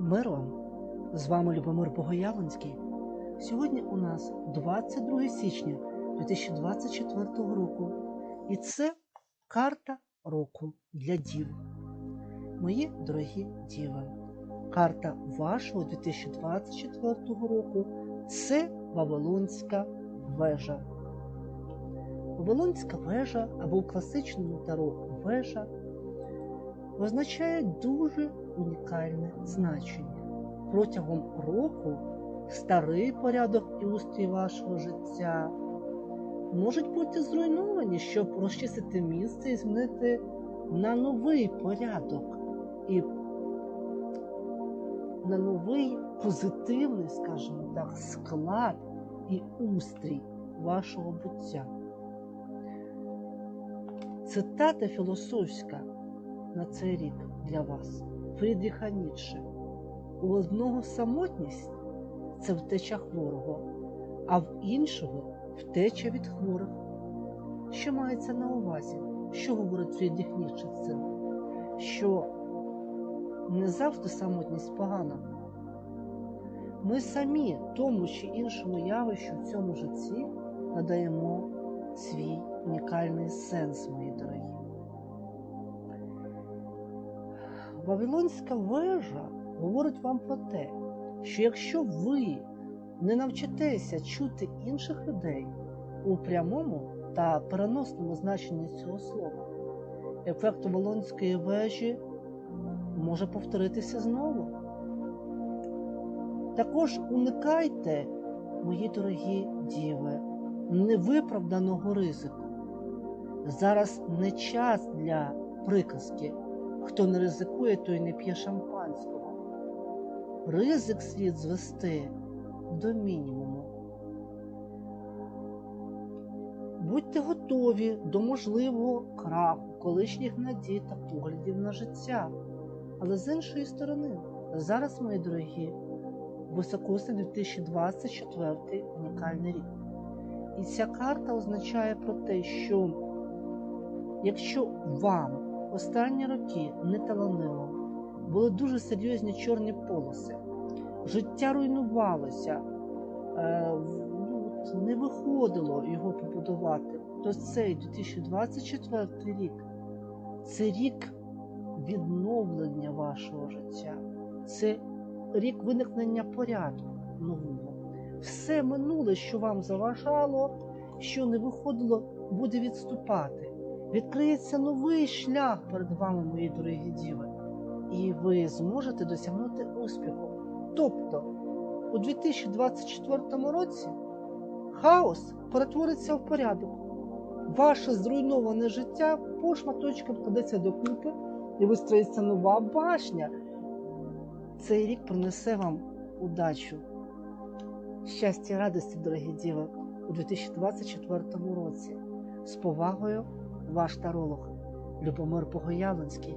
Мир вам! З вами Любомир Богоявленський. Сьогодні у нас 22 січня 2024 року, і це карта року для дів. Мої дорогі діви, карта вашого 2024 року це Вавилонська вежа. Вавилонська вежа або в класичному таро вежа означає дуже унікальне значення. Протягом року старий порядок і устрій вашого життя можуть бути зруйновані, щоб розчистити місце і змінити на новий порядок і на новий позитивний, скажімо так, склад і устрій вашого буття. Цитата філософська на цей рік для вас Фрідріха Ніцше. У одного самотність це втеча хворого, а в іншого втеча від хворих. Що мається на увазі? Що говорить Фрідріх Ніцше цим? Що не завжди самотність погана. Ми самі тому чи іншому явищу в цьому житті надаємо свій унікальний сенс, мої дорогі. Вавилонська вежа говорить вам про те, що якщо ви не навчитеся чути інших людей у прямому та переносному значенні цього слова, ефект Вавилонської вежі може повторитися знову. Також уникайте, мої дорогі діви, невиправданого ризику. Зараз не час для приказки. Хто не ризикує, той не п'є шампанського. Ризик слід звести до мінімуму. Будьте готові до можливого краху, колишніх надій та поглядів на життя. Але з іншої сторони, зараз, мої дорогі, високосний 2024 унікальний рік. І ця карта означає про те, що якщо вам останні роки не таланило, були дуже серйозні чорні полоси, життя руйнувалося, е, ну, не виходило його побудувати, то цей 2024 рік це рік відновлення вашого життя, це рік виникнення порядку нового. Все минуле, що вам заважало, що не виходило, буде відступати. Відкриється новий шлях перед вами, мої дорогі діви, і ви зможете досягнути успіху. Тобто, у 2024 році хаос перетвориться в порядок. Ваше зруйноване життя по шматочкам кладеться докупи і вистроїться нова башня. Цей рік принесе вам удачу, щастя і радості, дорогі діви, у 2024 році. З повагою, ваш таролог Любомир Погоявленський.